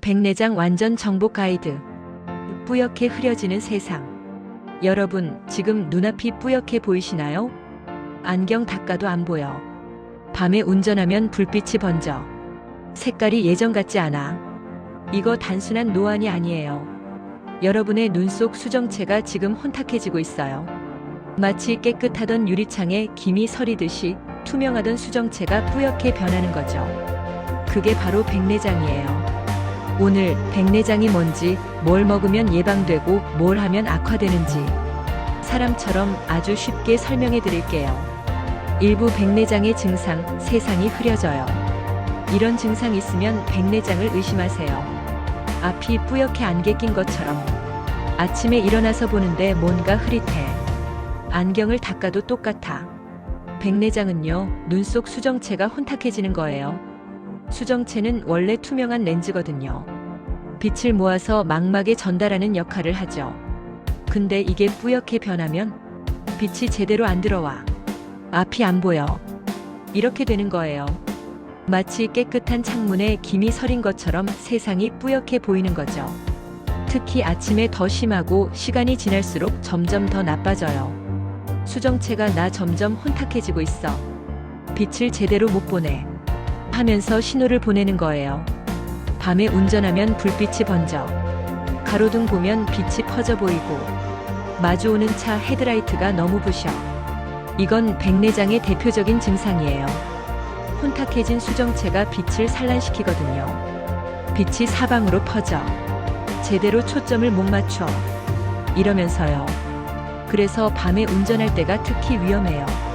백내장 완전 정복 가이드. 뿌옇게 흐려지는 세상. 여러분, 지금 눈앞이 뿌옇게 보이시나요? 안경 닦아도 안 보여. 밤에 운전하면 불빛이 번져. 색깔이 예전 같지 않아. 이거 단순한 노안이 아니에요. 여러분의 눈 속 수정체가 지금 혼탁해지고 있어요. 마치 깨끗하던 유리창에 김이 서리듯이 투명하던 수정체가 뿌옇게 변하는 거죠. 그게 바로 백내장이에요. 오늘 백내장이 뭔지, 뭘 먹으면 예방되고 뭘 하면 악화되는지 사람처럼 아주 쉽게 설명해 드릴게요. 일부 백내장의 증상, 세상이 흐려져요. 이런 증상 있으면 백내장을 의심하세요. 앞이 뿌옇게 안개 낀 것처럼 아침에 일어나서 보는데 뭔가 흐릿해. 안경을 닦아도 똑같아. 백내장은요, 눈 속 수정체가 혼탁해지는 거예요. 수정체는 원래 투명한 렌즈거든요. 빛을 모아서 망막에 전달하는 역할을 하죠. 근데 이게 뿌옇게 변하면 빛이 제대로 안 들어와. 앞이 안 보여. 이렇게 되는 거예요. 마치 깨끗한 창문에 김이 서린 것처럼 세상이 뿌옇게 보이는 거죠. 특히 아침에 더 심하고 시간이 지날수록 점점 더 나빠져요. 수정체가 나 점점 혼탁해지고 있어. 빛을 제대로 못 보내. 하면서 신호를 보내는 거예요. 밤에 운전하면 불빛이 번져. 가로등 보면 빛이 퍼져 보이고. 마주오는 차 헤드라이트가 너무 부셔. 이건 백내장의 대표적인 증상이에요. 혼탁해진 수정체가 빛을 산란시키거든요. 빛이 사방으로 퍼져. 제대로 초점을 못 맞춰. 이러면서요. 그래서 밤에 운전할 때가 특히 위험해요.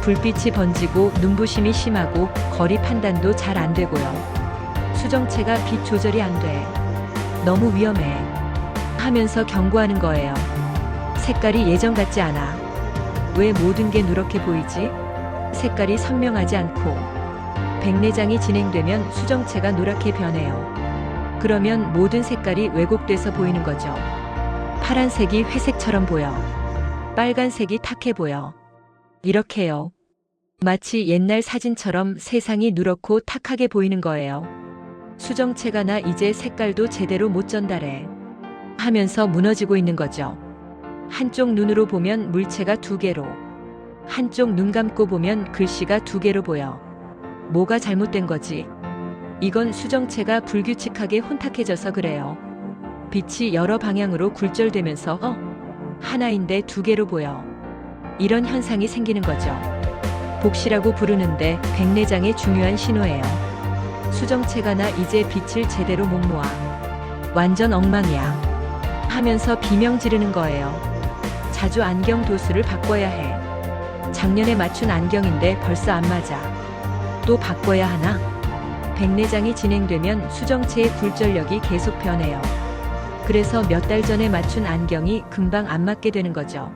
불빛이 번지고 눈부심이 심하고 거리 판단도 잘 안 되고요. 수정체가 빛 조절이 안 돼. 너무 위험해. 하면서 경고하는 거예요. 색깔이 예전 같지 않아. 왜 모든 게 누렇게 보이지? 색깔이 선명하지 않고. 백내장이 진행되면 수정체가 노랗게 변해요. 그러면 모든 색깔이 왜곡돼서 보이는 거죠. 파란색이 회색처럼 보여. 빨간색이 탁해 보여. 이렇게요. 마치 옛날 사진처럼 세상이 누렇고 탁하게 보이는 거예요. 수정체가 나 이제 색깔도 제대로 못 전달해. 하면서 무너지고 있는 거죠. 한쪽 눈으로 보면 물체가 두 개로, 한쪽 눈 감고 보면 글씨가 두 개로 보여. 뭐가 잘못된 거지? 이건 수정체가 불규칙하게 혼탁해져서 그래요. 빛이 여러 방향으로 굴절되면서 어? 하나인데 두 개로 보여. 이런 현상이 생기는 거죠. 복시라고 부르는데 백내장의 중요한 신호예요. 수정체가 나 이제 빛을 제대로 못 모아. 완전 엉망이야. 하면서 비명 지르는 거예요. 자주 안경 도수를 바꿔야 해. 작년에 맞춘 안경인데 벌써 안 맞아. 또 바꿔야 하나? 백내장이 진행되면 수정체의 굴절력이 계속 변해요. 그래서 몇 달 전에 맞춘 안경이 금방 안 맞게 되는 거죠.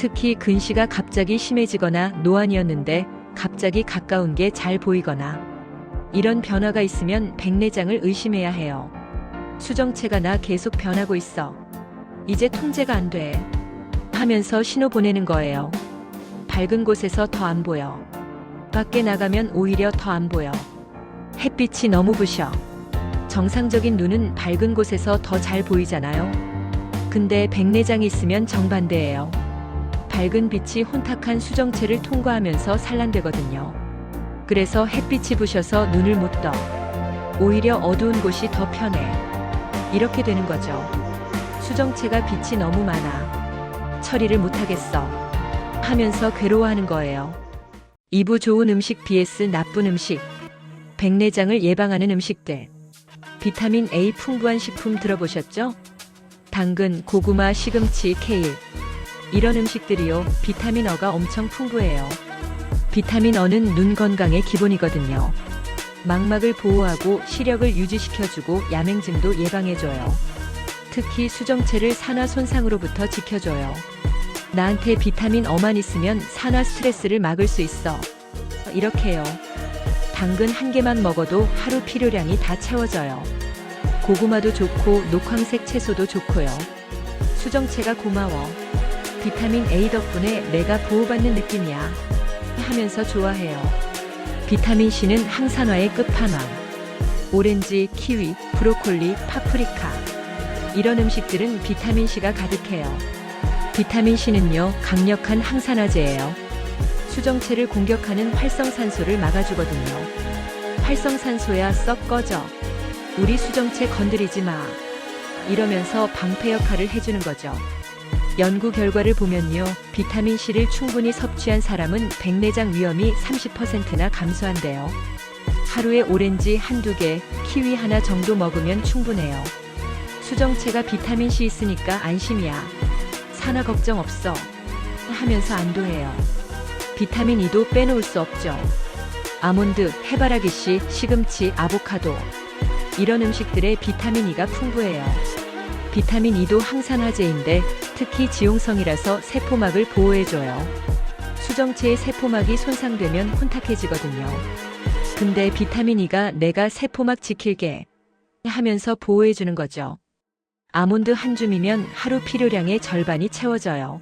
특히 근시가 갑자기 심해지거나 노안이었는데 갑자기 가까운 게 잘 보이거나 이런 변화가 있으면 백내장을 의심해야 해요. 수정체가 나 계속 변하고 있어. 이제 통제가 안 돼. 하면서 신호 보내는 거예요. 밝은 곳에서 더 안 보여. 밖에 나가면 오히려 더 안 보여. 햇빛이 너무 부셔. 정상적인 눈은 밝은 곳에서 더 잘 보이잖아요. 근데 백내장이 있으면 정반대예요. 밝은 빛이 혼탁한 수정체를 통과하면서 산란되거든요. 그래서 햇빛이 부셔서 눈을 못 떠. 오히려 어두운 곳이 더 편해. 이렇게 되는 거죠. 수정체가 빛이 너무 많아. 처리를 못하겠어. 하면서 괴로워하는 거예요. 이부 좋은 음식 vs 나쁜 음식. 백내장을 예방하는 음식들. 비타민 A 풍부한 식품 들어보셨죠? 당근, 고구마, 시금치, 케일. 이런 음식들이요, 비타민 어가 엄청 풍부해요. 비타민 어는 눈 건강의 기본이거든요. 망막을 보호하고 시력을 유지시켜주고 야맹증도 예방해줘요. 특히 수정체를 산화 손상으로부터 지켜줘요. 나한테 비타민 어만 있으면 산화 스트레스를 막을 수 있어. 이렇게요. 당근 한 개만 먹어도 하루 필요량이 다 채워져요. 고구마도 좋고 녹황색 채소도 좋고요. 수정체가 고마워. 비타민 A 덕분에 내가 보호받는 느낌이야. 하면서 좋아해요. 비타민 C는 항산화의 끝판왕. 오렌지, 키위, 브로콜리, 파프리카. 이런 음식들은 비타민C가 가득해요. 비타민C는요, 강력한 항산화제예요. 수정체를 공격하는 활성산소를 막아주거든요. 활성산소야 썩 꺼져. 우리 수정체 건드리지 마. 이러면서 방패 역할을 해주는 거죠. 연구 결과를 보면요, 비타민C를 충분히 섭취한 사람은 백내장 위험이 30%나 감소한대요. 하루에 오렌지 한두 개, 키위 하나 정도 먹으면 충분해요. 수정체가 비타민C 있으니까 안심이야. 산화 걱정 없어. 하면서 안도해요. 비타민 E도 빼놓을 수 없죠. 아몬드, 해바라기씨, 시금치, 아보카도. 이런 음식들에 비타민 E가 풍부해요. 비타민 E도 항산화제인데 특히 지용성이라서 세포막을 보호해줘요. 수정체의 세포막이 손상되면 혼탁해지거든요. 근데 비타민 E가 내가 세포막 지킬게 하면서 보호해주는 거죠. 아몬드 한 줌이면 하루 필요량의 절반이 채워져요.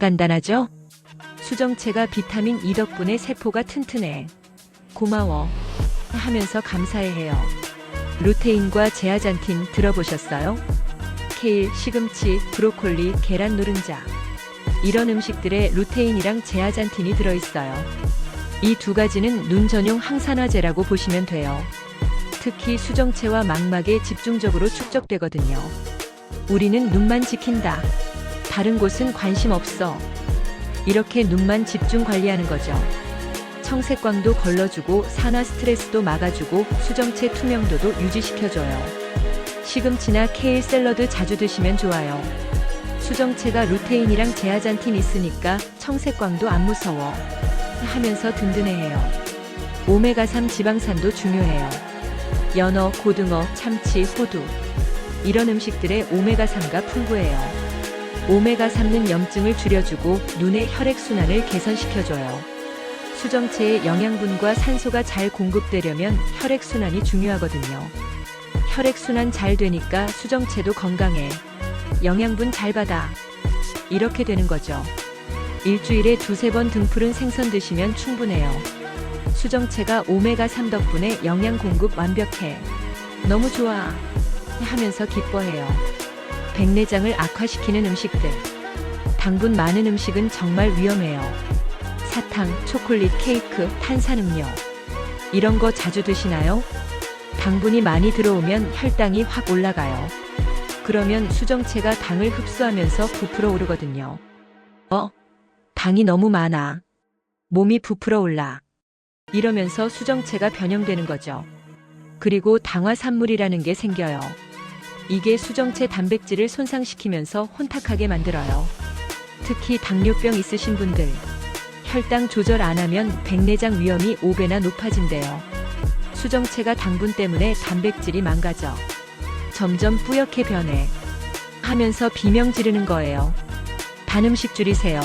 간단하죠? 수정체가 비타민 E 덕분에 세포가 튼튼해. 고마워. 하면서 감사해해요. 루테인과 제아잔틴 들어보셨어요? 케일, 시금치, 브로콜리, 계란 노른자. 이런 음식들에 루테인이랑 제아잔틴이 들어있어요. 이 두 가지는 눈 전용 항산화제라고 보시면 돼요. 특히 수정체와 망막에 집중적으로 축적되거든요. 우리는 눈만 지킨다. 다른 곳은 관심 없어. 이렇게 눈만 집중 관리하는 거죠. 청색광도 걸러주고 산화 스트레스도 막아주고 수정체 투명도도 유지시켜줘요. 시금치나 케일 샐러드 자주 드시면 좋아요. 수정체가 루테인이랑 제아잔틴 있으니까 청색광도 안 무서워. 하면서 든든해해요. 오메가3 지방산도 중요해요. 연어, 고등어, 참치, 호두. 이런 음식들에 오메가3가 풍부해요. 오메가3는 염증을 줄여주고 눈의 혈액순환을 개선시켜줘요. 수정체의 영양분과 산소가 잘 공급되려면 혈액순환이 중요하거든요. 혈액순환 잘 되니까 수정체도 건강해. 영양분 잘 받아. 이렇게 되는 거죠. 일주일에 두세 번 등푸른 생선 드시면 충분해요. 수정체가 오메가3 덕분에 영양 공급 완벽해. 너무 좋아. 하면서 기뻐해요. 백내장을 악화시키는 음식들. 당분 많은 음식은 정말 위험해요. 사탕, 초콜릿, 케이크, 탄산음료. 이런 거 자주 드시나요? 당분이 많이 들어오면 혈당이 확 올라가요. 그러면 수정체가 당을 흡수하면서 부풀어 오르거든요. 어? 당이 너무 많아. 몸이 부풀어 올라. 이러면서 수정체가 변형되는 거죠. 그리고 당화산물이라는 게 생겨요. 이게 수정체 단백질을 손상시키면서 혼탁하게 만들어요. 특히 당뇨병 있으신 분들. 혈당 조절 안 하면 백내장 위험이 5배나 높아진대요. 수정체가 당분 때문에 단백질이 망가져. 점점 뿌옇게 변해. 하면서 비명 지르는 거예요. 단 음식 줄이세요.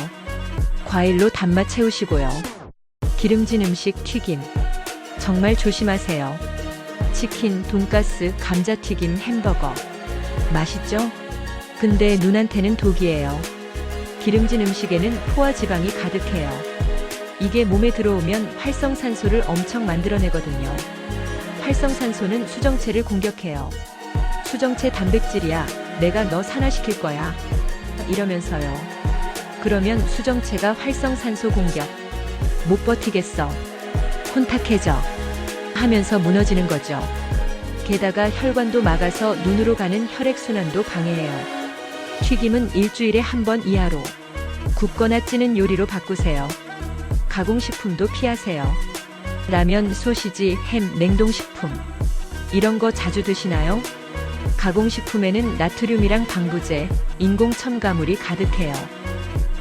과일로 단맛 채우시고요. 기름진 음식 튀김. 정말 조심하세요. 치킨, 돈가스, 감자튀김, 햄버거. 맛있죠? 근데 눈한테는 독이에요. 기름진 음식에는 포화 지방이 가득해요. 이게 몸에 들어오면 활성산소를 엄청 만들어내거든요. 활성산소는 수정체를 공격해요. 수정체 단백질이야. 내가 너 산화시킬 거야. 이러면서요. 그러면 수정체가 활성산소 공격. 못 버티겠어. 혼탁해져. 하면서 무너지는 거죠. 게다가 혈관도 막아서 눈으로 가는 혈액순환도 방해해요. 튀김은 일주일에 한 번 이하로. 굽거나 찌는 요리로 바꾸세요. 가공식품도 피하세요. 라면, 소시지, 햄, 냉동식품. 이런 거 자주 드시나요? 가공식품에는 나트륨이랑 방부제, 인공 첨가물이 가득해요.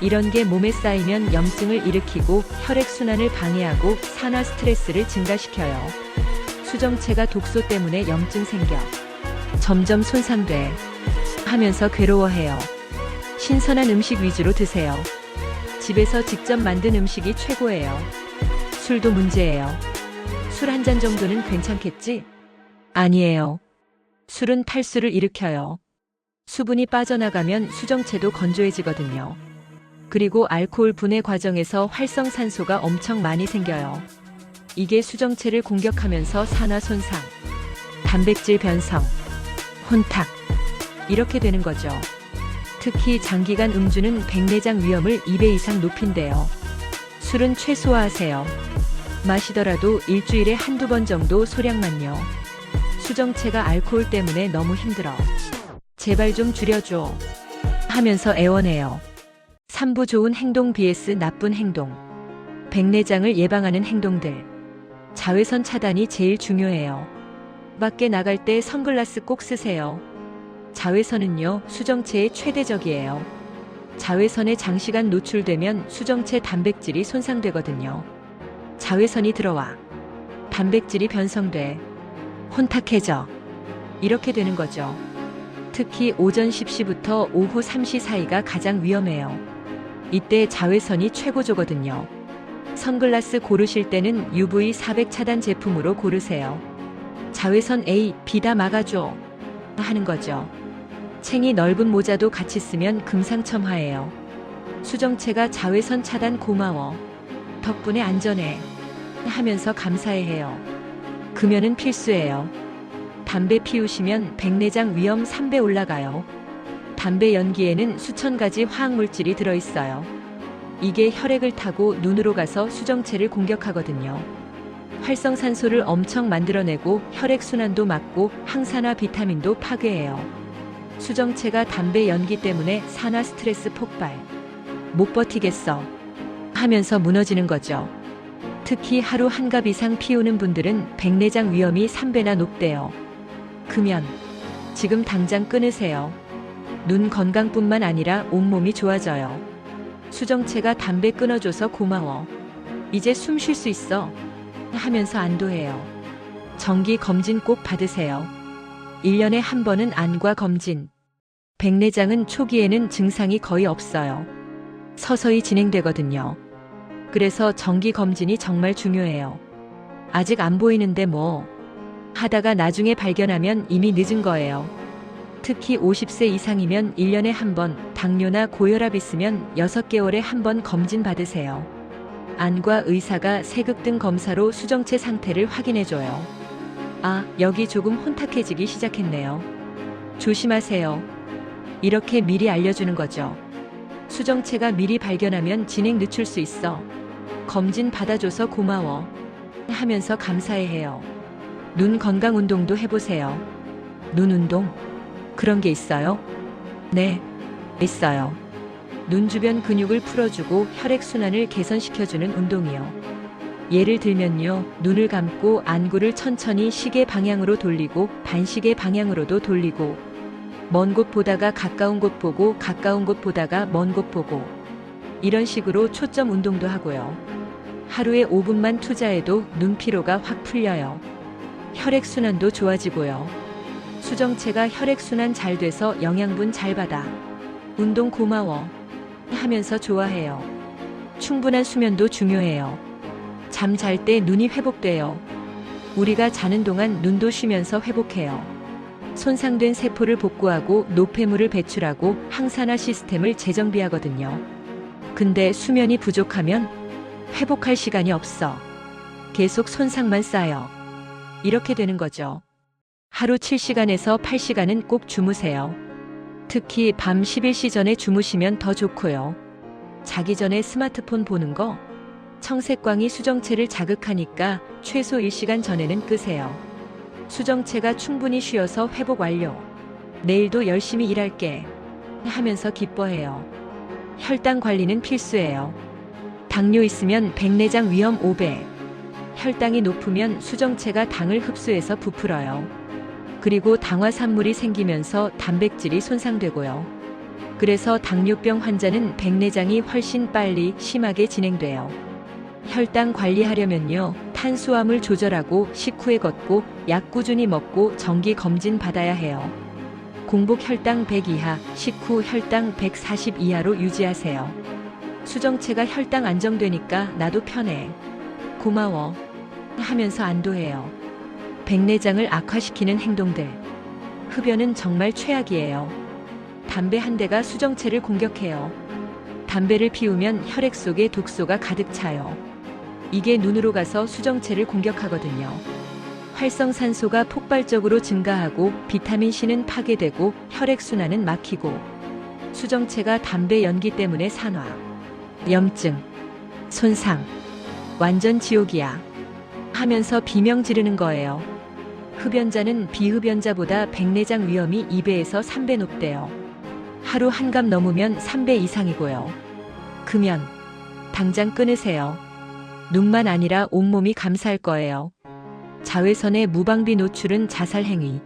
이런 게 몸에 쌓이면 염증을 일으키고 혈액순환을 방해하고 산화 스트레스를 증가시켜요. 수정체가 독소 때문에 염증 생겨. 점점 손상돼. 하면서 괴로워해요. 신선한 음식 위주로 드세요. 집에서 직접 만든 음식이 최고예요. 술도 문제예요. 술 한 잔 정도는 괜찮겠지? 아니에요. 술은 탈수를 일으켜요. 수분이 빠져나가면 수정체도 건조해지거든요. 그리고 알코올 분해 과정에서 활성산소가 엄청 많이 생겨요. 이게 수정체를 공격하면서 산화 손상, 단백질 변성, 혼탁. 이렇게 되는 거죠. 특히 장기간 음주는 백내장 위험을 2배 이상 높인대요. 술은 최소화하세요. 마시더라도 일주일에 한두 번 정도 소량만요. 수정체가 알코올 때문에 너무 힘들어. 제발 좀 줄여줘. 하면서 애원해요. 3부 좋은 행동 vs 나쁜 행동. 백내장을 예방하는 행동들. 자외선 차단이 제일 중요해요. 밖에 나갈 때 선글라스 꼭 쓰세요. 자외선은요, 수정체의 최대적이에요. 자외선에 장시간 노출되면 수정체 단백질이 손상되거든요. 자외선이 들어와. 단백질이 변성돼. 혼탁해져. 이렇게 되는 거죠. 특히 오전 10시부터 오후 3시 사이가 가장 위험해요. 이때 자외선이 최고조거든요. 선글라스 고르실 때는 UV 400 차단 제품으로 고르세요. 자외선 A, B 다 막아줘. 하는 거죠. 챙이 넓은 모자도 같이 쓰면 금상첨화예요. 수정체가 자외선 차단 고마워. 덕분에 안전해. 하면서 감사해 해요. 금연은 필수예요. 담배 피우시면 백내장 위험 3배 올라가요. 담배 연기에는 수천 가지 화학물질이 들어있어요. 이게 혈액을 타고 눈으로 가서 수정체를 공격하거든요. 활성산소를 엄청 만들어내고 혈액순환도 막고 항산화 비타민도 파괴해요. 수정체가 담배 연기 때문에 산화 스트레스 폭발. 못 버티겠어. 하면서 무너지는 거죠. 특히 하루 한 갑 이상 피우는 분들은 백내장 위험이 3배나 높대요. 금연. 지금 당장 끊으세요. 눈 건강뿐만 아니라 온몸이 좋아져요. 수정체가 담배 끊어줘서 고마워. 이제 숨 쉴 수 있어. 하면서 안도해요. 정기 검진 꼭 받으세요. 1년에 한 번은 안과 검진. 백내장은 초기에는 증상이 거의 없어요. 서서히 진행되거든요. 그래서 정기 검진이 정말 중요해요. 아직 안 보이는데 뭐. 하다가 나중에 발견하면 이미 늦은 거예요. 특히 50세 이상이면 1년에 한 번, 당뇨나 고혈압 있으면 6개월에 한 번 검진 받으세요. 안과 의사가 세극 등 검사로 수정체 상태를 확인해줘요. 아, 여기 조금 혼탁해지기 시작했네요. 조심하세요. 이렇게 미리 알려주는 거죠. 수정체가 미리 발견하면 진행 늦출 수 있어. 검진 받아줘서 고마워. 하면서 감사해 해요. 눈 건강 운동도 해보세요. 눈 운동? 그런 게 있어요? 네, 있어요. 눈 주변 근육을 풀어주고 혈액순환을 개선시켜주는 운동이요. 예를 들면요, 눈을 감고 안구를 천천히 시계 방향으로 돌리고 반시계 방향으로도 돌리고 먼 곳 보다가 가까운 곳 보고 가까운 곳 보다가 먼 곳 보고 이런 식으로 초점 운동도 하고요. 하루에 5분만 투자해도 눈 피로가 확 풀려요. 혈액순환도 좋아지고요. 수정체가 혈액순환 잘 돼서 영양분 잘 받아. 운동 고마워. 하면서 좋아해요. 충분한 수면도 중요해요. 잠 잘 때 눈이 회복돼요. 우리가 자는 동안 눈도 쉬면서 회복해요. 손상된 세포를 복구하고 노폐물을 배출하고 항산화 시스템을 재정비하거든요. 근데 수면이 부족하면 회복할 시간이 없어. 계속 손상만 쌓여. 이렇게 되는 거죠. 하루 7시간에서 8시간은 꼭 주무세요. 특히 밤 11시 전에 주무시면 더 좋고요. 자기 전에 스마트폰 보는 거 청색광이 수정체를 자극하니까 최소 1시간 전에는 끄세요. 수정체가 충분히 쉬어서 회복 완료. 내일도 열심히 일할게. 하면서 기뻐해요. 혈당 관리는 필수예요. 당뇨 있으면 백내장 위험 5배. 혈당이 높으면 수정체가 당을 흡수해서 부풀어요. 그리고 당화산물이 생기면서 단백질이 손상되고요. 그래서 당뇨병 환자는 백내장이 훨씬 빨리 심하게 진행돼요. 혈당 관리하려면요. 탄수화물 조절하고 식후에 걷고 약 꾸준히 먹고 정기 검진 받아야 해요. 공복 혈당 100 이하, 식후 혈당 140 이하로 유지하세요. 수정체가 혈당 안정되니까 나도 편해. 고마워. 하면서 안도해요. 백내장을 악화시키는 행동들. 흡연은 정말 최악이에요. 담배 한 대가 수정체를 공격해요. 담배를 피우면 혈액 속에 독소가 가득 차요. 이게 눈으로 가서 수정체를 공격하거든요. 활성산소가 폭발적으로 증가하고 비타민C는 파괴되고 혈액순환은 막히고 수정체가 담배 연기 때문에 산화, 염증, 손상, 완전 지옥이야. 하면서 비명 지르는 거예요. 흡연자는 비흡연자보다 백내장 위험이 2배에서 3배 높대요. 하루 한갑 넘으면 3배 이상이고요. 금연, 당장 끊으세요. 눈만 아니라 온몸이 감사할 거예요. 자외선의 무방비 노출은 자살 행위.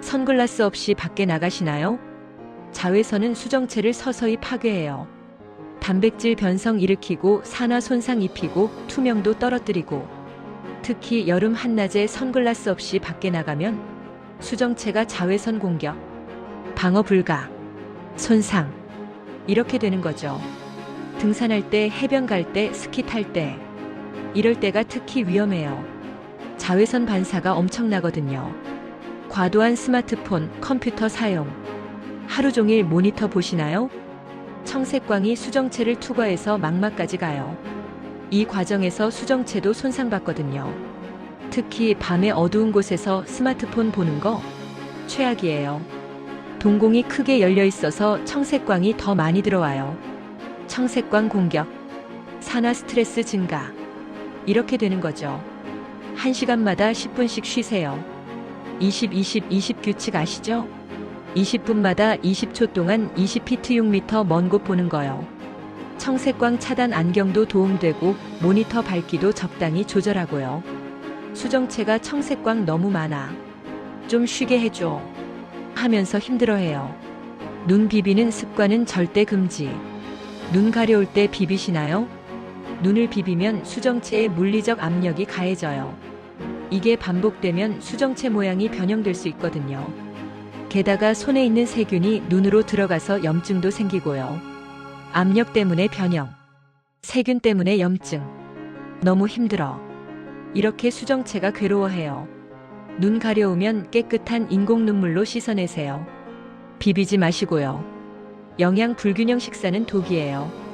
선글라스 없이 밖에 나가시나요? 자외선은 수정체를 서서히 파괴해요. 단백질 변성 일으키고 산화 손상 입히고 투명도 떨어뜨리고 특히 여름 한낮에 선글라스 없이 밖에 나가면 수정체가 자외선 공격, 방어 불가, 손상 이렇게 되는 거죠. 등산할 때, 해변 갈 때, 스키 탈 때 이럴 때가 특히 위험해요. 자외선 반사가 엄청나거든요. 과도한 스마트폰, 컴퓨터 사용. 하루 종일 모니터 보시나요? 청색광이 수정체를 투과해서 망막까지 가요. 이 과정에서 수정체도 손상받거든요. 특히 밤에 어두운 곳에서 스마트폰 보는 거 최악이에요. 동공이 크게 열려 있어서 청색광이 더 많이 들어와요. 청색광 공격, 산화 스트레스 증가. 이렇게 되는 거죠. 1시간마다 10분씩 쉬세요. 20, 20, 20 규칙 아시죠? 20분마다 20초 동안 20피트 6m 먼 곳 보는 거요. 청색광 차단 안경도 도움되고 모니터 밝기도 적당히 조절하고요. 수정체가 청색광 너무 많아. 좀 쉬게 해줘. 하면서 힘들어해요. 눈 비비는 습관은 절대 금지. 눈 가려울 때 비비시나요? 눈을 비비면 수정체의 물리적 압력이 가해져요. 이게 반복되면 수정체 모양이 변형될 수 있거든요. 게다가 손에 있는 세균이 눈으로 들어가서 염증도 생기고요. 압력 때문에 변형, 세균 때문에 염증. 너무 힘들어. 이렇게 수정체가 괴로워해요. 눈 가려우면 깨끗한 인공 눈물로 씻어내세요. 비비지 마시고요. 영양 불균형 식사는 독이에요.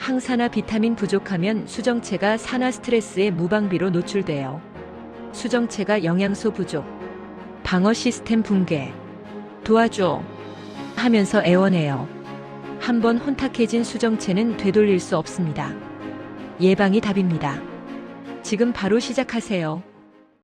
항산화 비타민 부족하면 수정체가 산화 스트레스에 무방비로 노출돼요. 수정체가 영양소 부족, 방어 시스템 붕괴, 도와줘 하면서 애원해요. 한번 혼탁해진 수정체는 되돌릴 수 없습니다. 예방이 답입니다. 지금 바로 시작하세요.